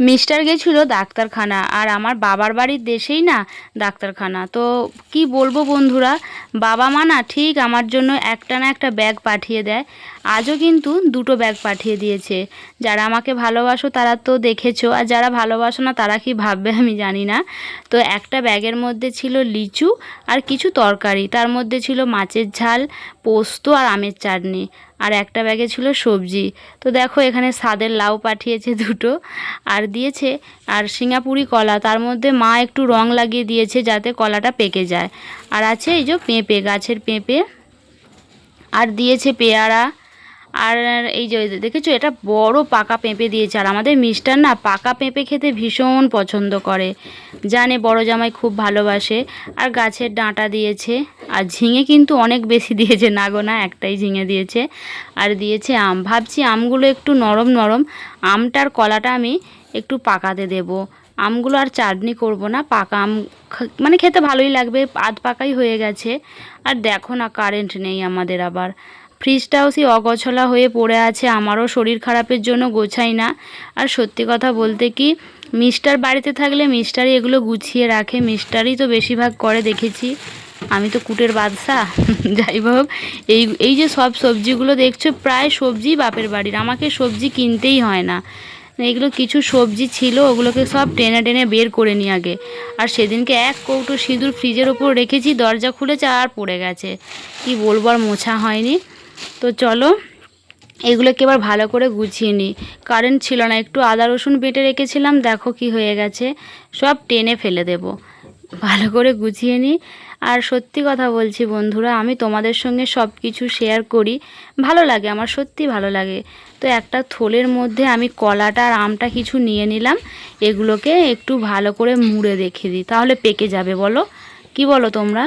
Mister গেছিল ডাক্তারখানা, আর আমার বাবার বাড়ির দেশেই না ডাক্তারখানা। তো কি বলব বন্ধুরা, বাবা মা না ঠিক আমার জন্য একটা না একটা ব্যাগ পাঠিয়ে দেয়। আজও কিন্তু দুটো ব্যাগ পাঠিয়ে দিয়েছে। যারা আমাকে ভালোবাসো তারা তো দেখেছ, আর যারা ভালোবাসো না তারা কি ভাববে আমি জানি না। তো একটা ব্যাগের মধ্যে ছিল লিচু আর কিছু তরকারি, তার মধ্যে ছিল মাছের ঝাল, পোস্ত আর আমের চাটনি। আর একটা ব্যাগে ছিল সবজি। তো দেখো এখানে স্বাদের লাউ পাঠিয়েছে দুটো আর দিয়েছে আর সিঙ্গাপুরি কলা। তার মধ্যে মা একটু রং লাগিয়ে দিয়েছে যাতে কলাটা পেকে যায়। আর আছে এই যে পেঁপে, গাছের পেঁপে। আর দিয়েছে পেয়ারা। আর এই যে দেখেছ, এটা বড় পাকা পেঁপে দিয়েছে। আর আমাদের মিষ্টার না পাকা পেঁপে খেতে ভীষণ পছন্দ করে। জানে বড় জামাই খুব ভালোবাসে। আর গাছের ডাঁটা দিয়েছে। আর ঝিঙে কিন্তু অনেক বেশি দিয়েছে। না গো, না, একটাই ঝিঙে দিয়েছে। আর দিয়েছে আম। ভাবছি আমগুলো একটু নরম নরম। আমটার কলাটা আমি একটু পাকাতে দেব। আমগুলো আর চাটনি করব না। পাকা আম মানে খেতে ভালোই লাগবে। আধ পাকাই হয়ে গেছে। আর দেখো না কারেন্ট নেই আমাদের আবার। ফ্রিজটাও সেই অগছলা হয়ে পড়ে আছে, আমারও শরীর খারাপের জন্য গোছাই না। আর সত্যি কথা বলতে কি, মিস্টার বাড়িতে থাকলে মিস্টারই এগুলো গুছিয়ে রাখে, মিস্টারই তো বেশিরভাগ করে, দেখেছি। আমি তো কুটের বাদশা। যাই হোক, এই এই যে সব সবজিগুলো দেখছ, প্রায় সবজি বাপের বাড়ির, আমাকে সবজি কিনতেই হয় না। এগুলো কিছু সবজি ছিল, ওগুলোকে সব টেনে টেনে বের করে নিই আগে। আর সেদিনকে এক কৌটো সিঁদুর ফ্রিজের ওপর রেখেছি, দরজা খুলেছে আর পড়ে গেছে। কি বলব, আর মোছা হয়নি। তো চলো, এগুলোকে এবার ভালো করে গুছিয়ে নিই। কারেন্ট ছিল না, একটু আদা, রসুন বেটে রেখেছিলাম, দেখো কি হয়ে গেছে। সব টেনে ফেলে দেব। ভালো করে গুছিয়ে নিই। আর সত্যি কথা বলছি বন্ধুরা, আমি তোমাদের সঙ্গে সব কিছু শেয়ার করি। ভালো লাগে, আমার সত্যি ভালো লাগে। তো একটা থলের মধ্যে আমি কলাটা আর আমটা কিছু নিয়ে নিলাম। এগুলোকে একটু ভালো করে মুড়ে রেখে দিই, তাহলে পেকে যাবে, বলো। কি বলো তোমরা?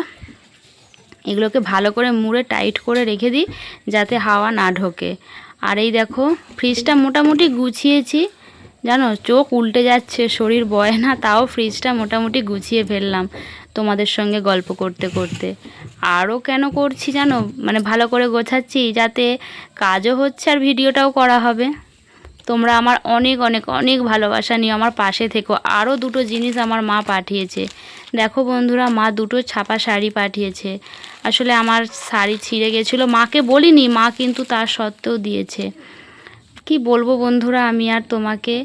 এগুলোকে ভালো করে মুড়ে টাইট করে রেখে দিই যাতে হাওয়া না ঢোকে। আর এই দেখো, ফ্রিজটা মোটামুটি গুছিয়েছি। জানো, চোখ উল্টে যাচ্ছে, শরীর বয় না, তাও ফ্রিজটা মোটামুটি গুছিয়ে ফেললাম তোমাদের সঙ্গে গল্প করতে করতে। আরও কেন করছি জানো? মানে ভালো করে গোছাচ্ছি যাতে কাজও হচ্ছে আর ভিডিওটাও করা হবে। তোমরা আমার অনেক অনেক অনেক ভালোবাসা নিয়ে আমার পাশে থেকো। আরও দুটো জিনিস আমার মা পাঠিয়েছে। দেখো বন্ধুরা, মা দুটো ছাপা শাড়ি পাঠিয়েছে। আসলে আমার শাড়ি ছিঁড়ে গেছিল। মাকে বলিনি, মা কিন্তু তার সত্ত্বেও দিয়েছে। কি বলব বন্ধুরা, আমি আর তোমাকে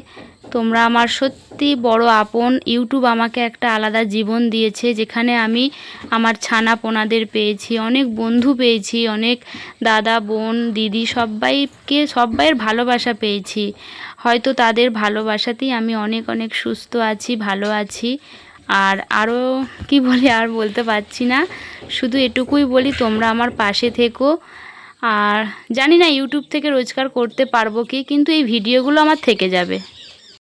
তোমরা আমার সত্যি বড় আপন। ইউটিউব আমাকে একটা আলাদা জীবন দিয়েছে, যেখানে আমি আমার ছানা পোনাদের পেয়েছি, অনেক বন্ধু পেয়েছি, অনেক দাদা, বোন, দিদি সবাইকে, সবাইয়ের ভালোবাসা পেয়েছি। হয়তো তাদের ভালোবাসাতেই আমি অনেক অনেক সুস্থ আছি, ভালো আছি। আর আরও কি বলি, আর বলতে পারছি না। শুধু এটুকুই বলি, তোমরা আমার পাশে থেকো। আর জানি না ইউটিউব থেকে রোজগার করতে পারব কি, কিন্তু এই ভিডিওগুলো আমার থেকে যাবে।